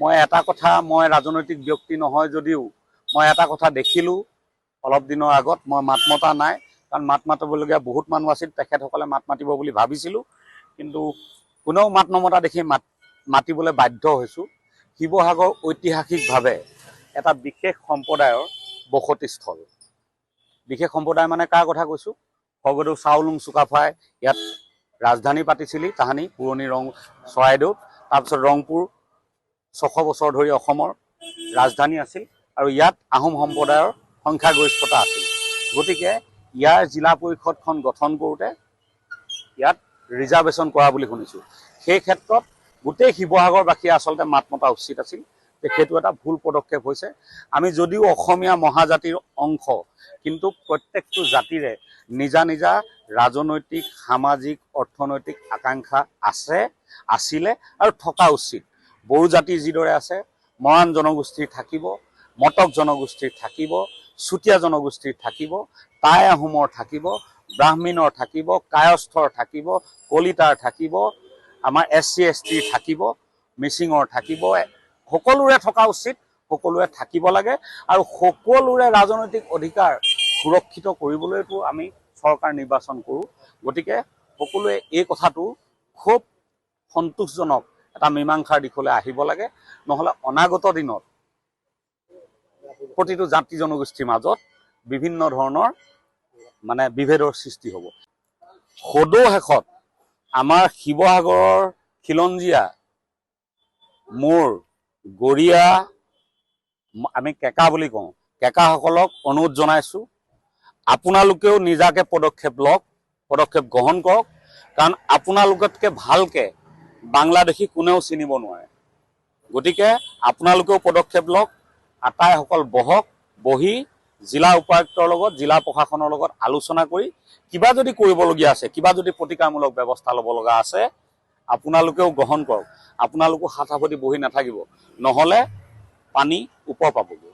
মই এটা কথা মই ৰাজনৈতিক ব্যক্তি নহয় যদিও মই এটা কথা দেখিলোঁ অলপ দিনৰ আগত মই মাত মতা নাই কাৰণ মাত মাতিবলগীয়া বহুত মানুহ আছিল তেখেতসকলে মাত মাতিব বুলি ভাবিছিলোঁ কিন্তু কোনেও মাত নমতা দেখি মাত মাতিবলৈ বাধ্য হৈছোঁ। শিৱসাগৰ ঐতিহাসিকভাৱে এটা বিশেষ সম্প্ৰদায়ৰ বসতিস্থল। বিশেষ সম্প্ৰদায় মানে কাৰ কথা কৈছোঁ? স্বৰ্গদেউ চাউলুং চুকাফাই ইয়াত ৰাজধানী পাতিছিলি তাহানি পুৰণি ৰং চৰাইদেউত তাৰপিছত ৰংপুৰ ছশ বছৰ ধৰি অসমৰ ৰাজধানী আছিল আৰু ইয়াত আহোম সম্প্ৰদায়ৰ সংখ্যাগৰিষ্ঠতা আছিল। গতিকে ইয়াৰ জিলা পৰিষদখন গঠন কৰোঁতে ইয়াত ৰিজাৰ্ভেশ্যন কৰা বুলি শুনিছোঁ। সেই ক্ষেত্ৰত গোটেই শিৱসাগৰবাসীয়ে আচলতে মাত মতা উচিত আছিল। যে সেইটো এটা ভুল পদক্ষেপ হৈছে। আমি যদিও অসমীয়া মহাজাতিৰ অংশ কিন্তু প্ৰত্যেকটো জাতিৰে নিজা নিজা ৰাজনৈতিক সামাজিক অৰ্থনৈতিক আকাংক্ষা আছে আছিলে আৰু থকা উচিত। বড়ো জাতিৰ যিদৰে আছে মৰাণ জনগোষ্ঠীৰ থাকিব মটক জনগোষ্ঠীৰ থাকিব চুতীয়া জনগোষ্ঠীৰ থাকিব টাই আহোমৰ থাকিব ব্ৰাহ্মণৰ থাকিব কায়স্থৰ থাকিব কলিতাৰ থাকিব আমাৰ এছ চি এছ টিৰ থাকিব মিচিঙৰ থাকিব সকলোৰে থকা উচিত সকলোৱে থাকিব লাগে আৰু সকলোৰে ৰাজনৈতিক অধিকাৰ সুৰক্ষিত কৰিবলৈতো আমি চৰকাৰ নিৰ্বাচন কৰোঁ। গতিকে সকলোৱে এই কথাটো খুব সন্তোষজনক এটা মীমাংসাৰ দিশলৈ আহিব লাগে। নহ'লে অনাগত দিনত প্ৰতিটো জাতি জনগোষ্ঠীৰ মাজত বিভিন্ন ধৰণৰ মানে বিভেদৰ সৃষ্টি হ'ব। সদৌ শেষত আমাৰ শিৱসাগৰৰ খিলঞ্জীয়া, মোৰ গৰীয়া, আমি কেঁকা বুলি কওঁ, কেঁকাসকলক অনুৰোধ জনাইছোঁ, আপোনালোকেও নিজাকে পদক্ষেপ লওক, পদক্ষেপ গ্ৰহণ কৰক, কাৰণ আপোনালোকতকৈ ভালকৈ বাংলাদেশী কোনেও চিনিব নোৱাৰে। গতিকে আপোনালোকেও পদক্ষেপ লওক আটাইসকল বহক বহি জিলা উপায়ুক্তৰ লগত জিলা প্ৰশাসনৰ লগত আলোচনা কৰি কিবা যদি কৰিবলগীয়া আছে কিবা যদি প্ৰতিকাৰমূলক ব্যৱস্থা ল'ব লগা আছে আপোনালোকেও গ্ৰহণ কৰক। আপোনালোকো হাত সাৱটি বহি নাথাকিব। নহ'লে পানী ওপৰ পাবগৈ।